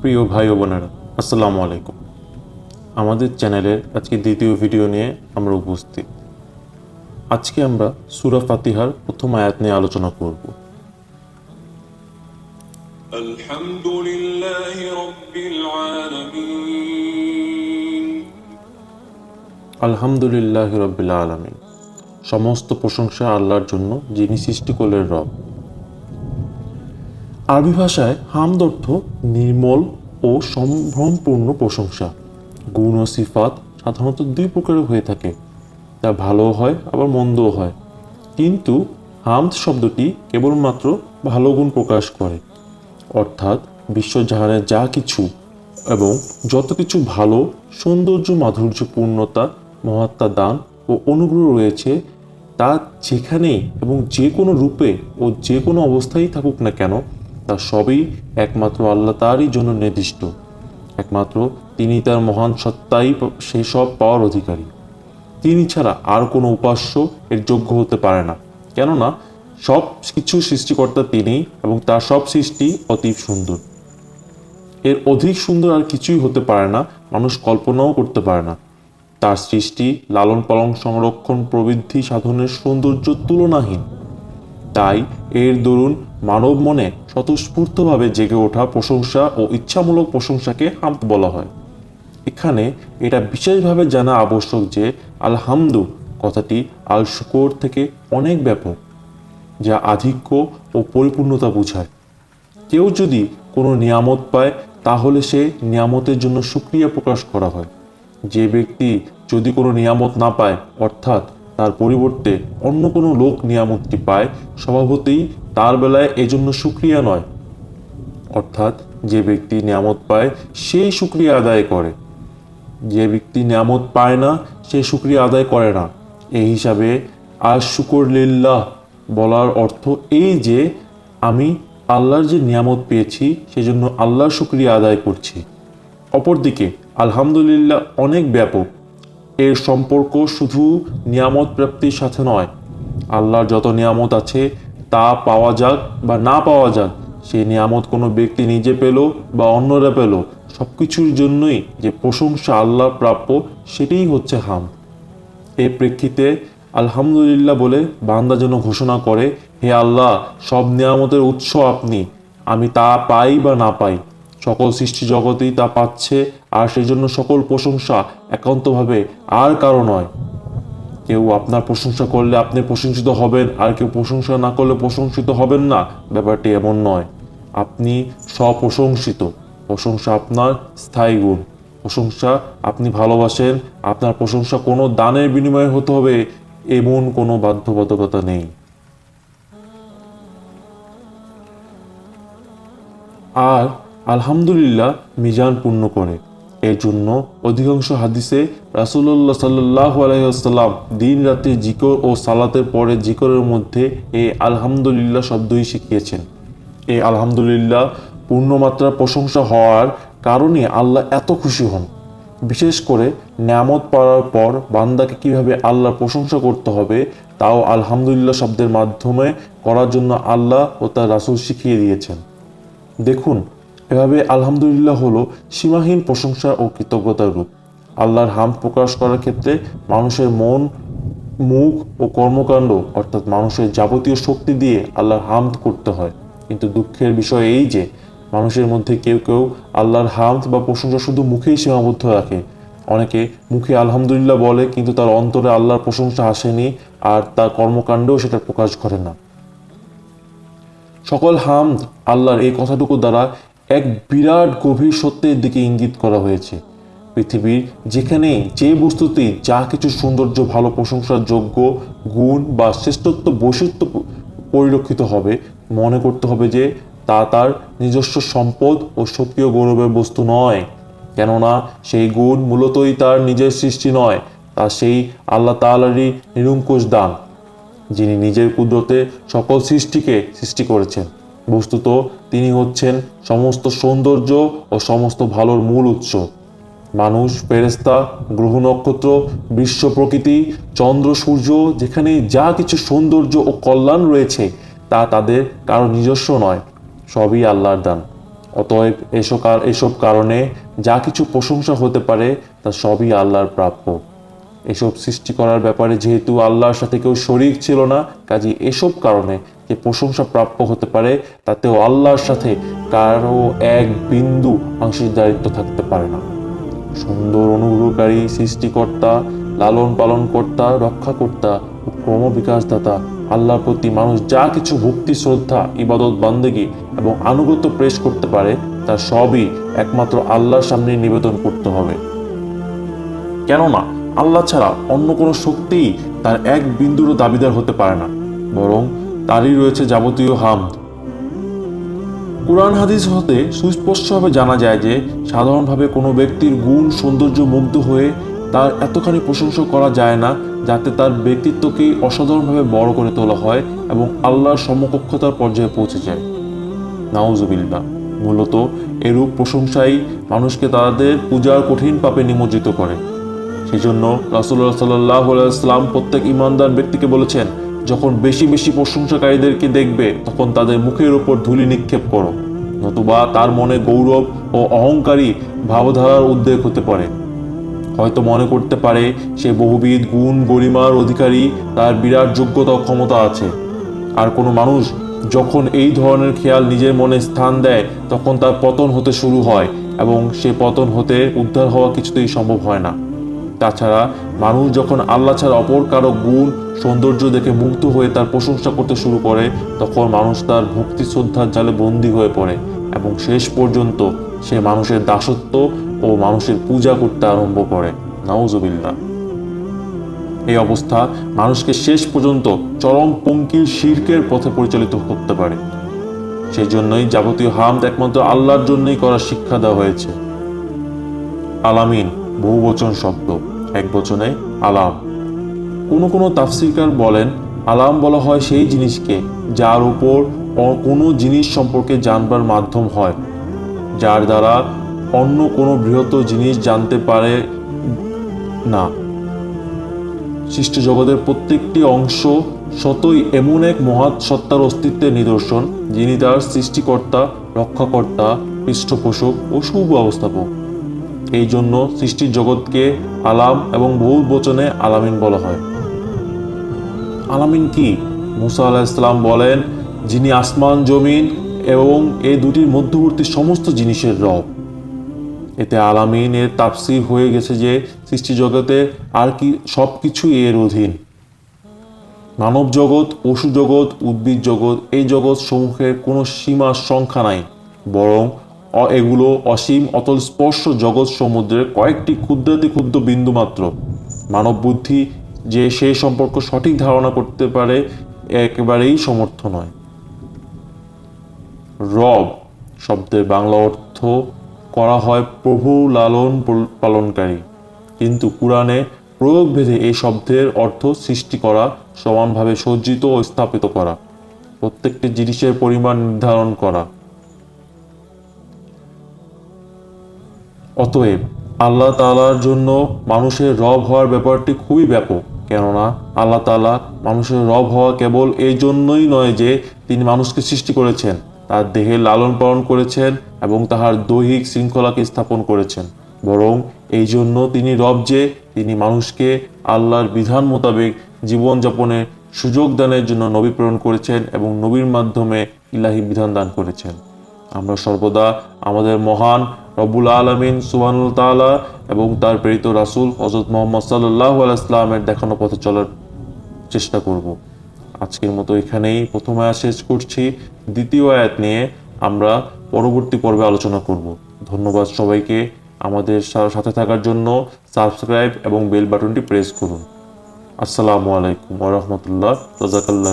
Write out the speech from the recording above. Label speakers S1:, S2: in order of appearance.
S1: প্রিয় ভাই ও বোনেরা আসসালামু আলাইকুম। আমাদের চ্যানেলের আজকে দ্বিতীয় ভিডিও নিয়ে আমরা উপস্থিত। আজকে আমরা সুরা ফাতিহার প্রথম আয়াত নিয়ে আলোচনা করব। আলহামদুলিল্লাহ রব্বিল আলমিন। সমস্ত প্রশংসা আল্লাহর জন্য যিনি সৃষ্টি করলেন রব। আরবি ভাষায় হামদ অর্থ নির্মল ও সম্ভ্রমপূর্ণ প্রশংসা। গুণ ও সিফাত সাধারণত দুই প্রকারের হয়ে থাকে। তা ভালো হয়, আবার মন্দও হয়। কিন্তু হামদ শব্দটি কেবলমাত্র ভালো গুণ প্রকাশ করে। অর্থাৎ বিশ্বজাহানের যা কিছু এবং যত কিছু ভালো, সৌন্দর্য মাধুর্য পূর্ণতা মহাত্মা দান ও অনুগ্রহ রয়েছে, তা যেখানেই এবং যে কোনো রূপে ও যে কোনো অবস্থায় থাকুক না কেন তা সবই একমাত্র আল্লাহ তারই জন্য নির্দিষ্ট। একমাত্র তিনি তার মহান সত্তাই সেই সব পাওয়ার অধিকারী। তিনি ছাড়া আর কোনো উপাস্য এর যোগ্য হতে পারে না। কেননা সব কিছু সৃষ্টিকর্তা তিনি এবং তার সব সৃষ্টি অতি সুন্দর। এর অধিক সুন্দর আর কিছুই হতে পারে না, মানুষ কল্পনাও করতে পারে না। তার সৃষ্টি লালন পালন সংরক্ষণ প্রবৃদ্ধি, সাধনের সৌন্দর্য তুলনাহীন। তাই এর দরুন মানব মনে স্বতঃস্ফূর্তভাবে জেগে ওঠা প্রশংসা ও ইচ্ছামূলক প্রশংসাকে হামদ বলা হয়। এখানে এটা বিশেষভাবে জানা আবশ্যক যে আলহামদু কথাটি আল শুকর থেকে অনেক ব্যাপক, যা আধিক্য ও পরিপূর্ণতা বোঝায়। কেউ যদি কোনো নিয়ামত পায়, তাহলে সে নিয়ামতের জন্য সুক্রিয়া প্রকাশ করা হয়। যে ব্যক্তি যদি কোনো নিয়ামত না পায়, অর্থাৎ তার পরিবর্তে অন্য কোনো লোক নিয়ামতটি পায়, স্বভাবতই তার বেলায় এজন্য সুক্রিয়া নয়। অর্থাৎ যে ব্যক্তি নিয়ামত পায়, সেই সুক্রিয়া আদায় করে। যে ব্যক্তি নিয়ামত পায় না, সে সুক্রিয়া আদায় করে না। এই হিসাবে আর শুকর লিল্লাহ বলার অর্থ এই যে আমি আল্লাহর যে নিয়ামত পেয়েছি, সেজন্য আল্লাহর শুক্রিয়া আদায় করছি। অপরদিকে আলহামদুলিল্লাহ অনেক ব্যাপক। এর সম্পর্ক শুধু নিয়ামত প্রাপ্তির সাথে নয়। আল্লাহর যত নিয়ামত আছে, তা পাওয়া যাক বা না পাওয়া যাক, সেই নিয়ামত কোনো ব্যক্তি নিজে পেল বা অন্যরা পেল সব কিছুর জন্যই যে প্রশংসা আল্লাহ প্রাপ্য, সেটাই হচ্ছে হাম। এই প্রেক্ষিতে আলহামদুলিল্লাহ বলে বান্দা যেন ঘোষণা করে, হে আল্লাহ, সব নিয়ামতের উৎস আপনি, আমি তা পাই বা না পাই। সকল সৃষ্টি জগতেই তা পাচ্ছে, আর সেই জন্য সকল প্রশংসা একান্তভাবে আর কারও নয়। কেউ আপনার প্রশংসা করলে আপনি প্রশংসিত হবেন, আর কেউ প্রশংসা না করলে প্রশংসিত হবেন না। ব্যাপারটি এমন নয়। আপনি স্বপ্রশংসিত। প্রশংসা আপনার স্থায়ী গুণ। প্রশংসা আপনি ভালোবাসেন, আপনার প্রশংসা কোনো দানের বিনিময়ে হতে হবে, এমন কোনো বাধ্যবাধকতা নেই। আর আলহামদুলিল্লাহ মিজান পূর্ণ করে। এর জন্য অধিকাংশ হাদিসে রাসুল্লাহ সাল্লাহ আলাইসাল্লাম দিন রাতে জিকর ও সালাতের পরে জিকরের মধ্যে এই আলহামদুলিল্লাহ শব্দই শিখিয়েছেন। এই আলহামদুলিল্লাহ পূর্ণমাত্রার প্রশংসা হওয়ার কারণে আল্লাহ এত খুশি হন। বিশেষ করে নিয়ামত পাওয়ার পর বান্দাকে কীভাবে আল্লাহর প্রশংসা করতে হবে, তাও আলহামদুলিল্লাহ শব্দের মাধ্যমে করার জন্য আল্লাহ ও তার রাসুল শিখিয়ে দিয়েছেন। দেখুন এভাবে আলহামদুলিল্লাহ হলো সীমাহীন প্রশংসা ও কৃতজ্ঞতার রূপ। আল্লাহর হাম প্রকাশ করার ক্ষেত্রে মানুষের মন, মুখ ও কর্মকাণ্ড, অর্থাৎ মানুষের যাবতীয় শক্তি দিয়ে আল্লাহর হামদ করতে হয়। কিন্তু দুঃখের বিষয় এই যে, মানুষের মধ্যে কেউ কেউ আল্লাহর হামদ বা প্রশংসা শুধু মুখেই সীমাবদ্ধ রাখে। অনেকে মুখে আলহামদুলিল্লাহ বলে, কিন্তু তার অন্তরে আল্লাহর প্রশংসা আসেনি আর তার কর্মকাণ্ডেও সেটা প্রকাশ করে না। সকল হামদ আল্লাহর এই কথাটুকু দ্বারা এক বিরাট গভীর সত্যের দিকে ইঙ্গিত করা হয়েছে। পৃথিবীর যেখানে যে বস্তুতেই যা কিছু সৌন্দর্য, ভালো প্রশংসার যোগ্য, গুণ বা শ্রেষ্ঠত্ব বৈশিষ্ট্য পরিলক্ষিত হবে, মনে করতে হবে যে তা তার নিজস্ব সম্পদ ও সক্রিয় গৌরবের বস্তু নয়। কেননা সেই গুণ মূলতই তার নিজের সৃষ্টি নয়, তা সেই আল্লাহ তালারই নিরঙ্কুশ দান, যিনি নিজের কুদরতে সকল সৃষ্টিকে সৃষ্টি করেছেন। বস্তুত তিনি হচ্ছেন সমস্ত সৌন্দর্য ও সমস্ত ভালোর মূল উৎস। মানুষ ফেরেস্তা গ্রহ নক্ষত্র, বিশ্ব প্রকৃতি, চন্দ্র, সূর্য, যেখানে যা কিছু সৌন্দর্য ও কল্যাণ রয়েছে, তা তাদের কারও নিজস্ব নয়, সবই আল্লাহর দান। অতএব এসব এসব কারণে যা কিছু প্রশংসা হতে পারে, তা সবই আল্লাহর প্রাপ্য। এসব সৃষ্টি করার ব্যাপারে যেহেতু আল্লাহর সাথে কেউ শরিক ছিল না কাজে এসব কারণে যে প্রশংসা প্রাপ্য হতে পারে, তাতেও আল্লাহর সাথে কারও এক বিন্দু অংশীদারিত্ব থাকতে পারে না। সুন্দর অনুগ্রহকারী, সৃষ্টিকর্তা, লালন পালন কর্তা রক্ষাকর্তা ও ক্রমবিকাশদাতা, আল্লাহর প্রতি মানুষ যা কিছু ভক্তি, শ্রদ্ধা, ইবাদত, বান্দেগি এবং আনুগত্য পেশ করতে পারে, তা সবই একমাত্র আল্লাহর সামনে নিবেদন করতে হবে। কেননা আল্লাহ ছাড়া অন্য কোনো শক্তিই তার এক বিন্দুরও দাবিদার হতে পারে না, বরং তারই রয়েছে যাবতীয় হামদ কোরআন হাদিস হতে সুস্পষ্টভাবে জানা যায় যে, সাধারণভাবে কোনো ব্যক্তির গুণ, সৌন্দর্য মুগ্ধ হয়ে তার এতখানি প্রশংসা করা যায় না, যাতে তার ব্যক্তিত্বকেই অসাধারণভাবে বড় করে তোলা হয় এবং আল্লাহর সমকক্ষতার পর্যায়ে পৌঁছে যায়। নাউজুবিল্লা মূলত এরূপ প্রশংসাই মানুষকে তাদের পূজার কঠিন পাপে নিমজ্জিত করে। সেই জন্য রাসুল্লাহ সাল্লাহ সাল্লাম প্রত্যেক ইমানদার ব্যক্তিকে বলেছেন যখন বেশি বেশি প্রশংসাকারীদেরকে দেখবে, তখন তাদের মুখের ওপর ধুলি নিক্ষেপ করো। নতুবা তার মনে গৌরব ও অহংকারী ভাবধারার উদ্বেগ হতে পারে। হয়তো মনে করতে পারে সে বহুবিধ গুণ গরিমার অধিকারী, তার বিরাট যোগ্যতা ও ক্ষমতা আছে। আর কোনো মানুষ যখন এই ধরনের খেয়াল নিজের মনে স্থান দেয়, তখন তার পতন হতে শুরু হয় এবং সে পতন হতে উদ্ধার হওয়া কিছুতেই সম্ভব হয় না। তাছাড়া মানুষ যখন আল্লাহ ছাড়া অপর কারও গুণ, সৌন্দর্য দেখে মুগ্ধ হয়ে তার প্রশংসা করতে শুরু করে, তখন মানুষ তার ভক্তি শ্রদ্ধার জালে বন্দী হয়ে পড়ে এবং শেষ পর্যন্ত সে মানুষের দাসত্ব ও মানুষের পূজা করতে আরম্ভ করে। নাউজুবিল্লাহ। এই অবস্থা মানুষকে শেষ পর্যন্ত চরম পঙ্কির শির্কের পথে পরিচালিত করতে পারে। সেই জন্যই যাবতীয় হামদ একমাত্র আল্লাহর জন্যই করার শিক্ষা দেওয়া হয়েছে। আলামিন বহু বচন শব্দ, এক বচনে আলাম। কোনো কোনো তাফসিরকার বলেন, আলাম বলা হয় সেই জিনিসকে যার উপর কোনো জিনিস সম্পর্কে জানবার মাধ্যম হয়, যার দ্বারা অন্য কোনো বৃহত্তর জিনিস জানতে পারে না। সৃষ্ট জগতের প্রত্যেকটি অংশ সতই এমন এক মহৎ সত্তার অস্তিত্বের নিদর্শন, যিনি তার সৃষ্টিকর্তা, রক্ষাকর্তা, পৃষ্ঠপোষক ও সুব্যবস্থাপক। এই জন্য সৃষ্টির জগৎকে আলাম এবং বহু বচনে আলামিন বলা হয়। আলামিন কি? মুসা আলাহ ইসলাম বলেন, যিনি আসমান, জমিন এবং এই দুটির মধ্যবর্তী সমস্ত জিনিসের রব। এতে আলামিন এর তাফসির হয়ে গেছে যে, সৃষ্টি জগতে আর কি, সব কিছুই এর অধীন। মানব জগৎ, পশু জগৎ, উদ্ভিদ জগৎ, এই জগৎ সমূহের কোনো সীমা সংখ্যা নাই, বরং এগুলো অসীম অতল স্পর্শ জগৎ সমুদ্রের কয়েকটি ক্ষুদ্রাতি ক্ষুদ্র বিন্দু মাত্র। মানব বুদ্ধি যে সেই সম্পর্ক সঠিক ধারণা করতে পারে, একেবারেই সমর্থ নয়। রব শব্দের বাংলা অর্থ করা হয় প্রভু লালন পল- পালনকারী। কিন্তু কোরআনে প্রয়োগভেদে এই শব্দের অর্থ সৃষ্টি করা, সমানভাবে সজ্জিত ও স্থাপিত করা। প্রত্যেকটি জিনিসের পরিমাণ নির্ধারণ করা। অতএব আল্লাহ তাআলার জন্য মানুষের রব হওয়ার ব্যাপারটি খুবই ব্যাপক। কেননা আল্লাহ তালা মানুষের রব হওয়া কেবল এই জন্যই নয় যে তিনি মানুষকে সৃষ্টি করেছেন, তার দেহে লালন পালন করেছেন এবং তাহার দৈহিক শৃঙ্খলাকে স্থাপন করেছেন। বরং এই জন্য তিনি রব যে, তিনি মানুষকে আল্লাহর বিধান মোতাবেক জীবনযাপনের সুযোগ দানের জন্য নবী প্রেরণ করেছেন এবং নবীর মাধ্যমে ইলাহি বিধান দান করেছেন। আমরা সর্বদা আমাদের মহান রব্বুল আলমিন সুবানুল তাআলা এবং তার প্রেরিত রাসূল হজরত মোহাম্মদ সাল্লাহ আলাইসলামের দেখানো পথে চলার চেষ্টা করব। আজকের মতো এখানেই প্রথম আয়াত শেষ করছি। দ্বিতীয় আয়াত নিয়ে আমরা পরবর্তী পর্বে আলোচনা করব। ধন্যবাদ সবাইকে আমাদের সাথে থাকার জন্য। সাবস্ক্রাইব এবং বেল বাটনটি প্রেস করুন। আসসালামু আলাইকুম ওয়া রাহমাতুল্লাহ। রাজাকাল্লাহ